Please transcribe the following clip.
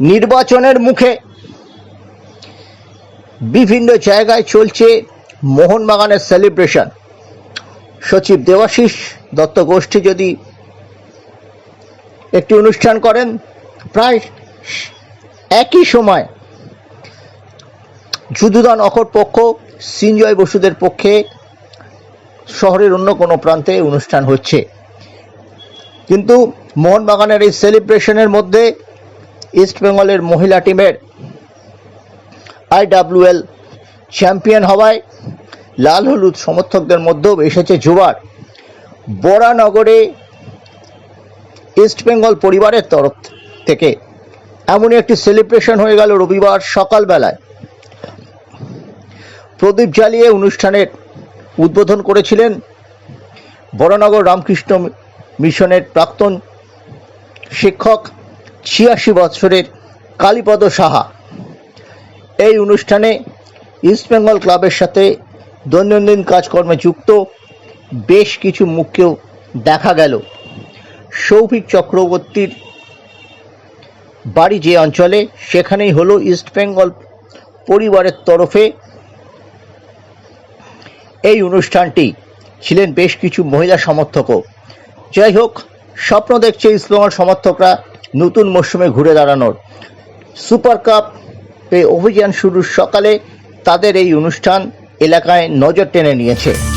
নির্বাচনের মুখে বিভিন্ন জায়গায় চলছে মোহনবাগানের সেলিব্রেশন সচিব দেবাশিস দত্ত গোষ্ঠী যদি একটি অনুষ্ঠান করেন, প্রায় একই সময় যুদুদান অকর পক্ষ সিঞ্জয় বসুদের পক্ষে শহরের অন্য কোনো প্রান্তে অনুষ্ঠান হচ্ছে। কিন্তু মোহনবাগানের এই সেলিব্রেশনের মধ্যে ইস্টবেঙ্গলের মহিলা টিমের আইডাব্লিউএল চ্যাম্পিয়ন হওয়ায় লাল হলুদ সমর্থকদের মধ্যেও এসেছে জোয়ার। বরানগরে ইস্টবেঙ্গল পরিবারের তরফ থেকে এমনই একটি সেলিব্রেশন হয়ে গেল রবিবার সকালবেলায়। প্রদীপ জ্বালিয়ে অনুষ্ঠানের উদ্বোধন করেছিলেন বরানগর রামকৃষ্ণ মিশনের প্রাক্তন শিক্ষক ছিয়াশি বছরের কালীপদ সাহা। এই অনুষ্ঠানে ইস্টবেঙ্গল ক্লাবের সাথে দৈনন্দিন কাজকর্মে যুক্ত বেশ কিছু মুখকেও দেখা গেল। সৌভিক চক্রবর্তীর বাড়ি যে অঞ্চলে, সেখানেই হলো ইস্টবেঙ্গল পরিবারের তরফে এই অনুষ্ঠানটি। ছিলেন বেশ কিছু মহিলা সমর্থকও। যাই হোক, স্বপ্ন দেখছে ইসলামার সমর্থকরা নতুন মরশুমে ঘুরে দাঁড়ানোর সুপার কাপে অভিযান শুরুর সকালে তাদের এই অনুষ্ঠান এলাকায় নজর টেনে নিয়েছে।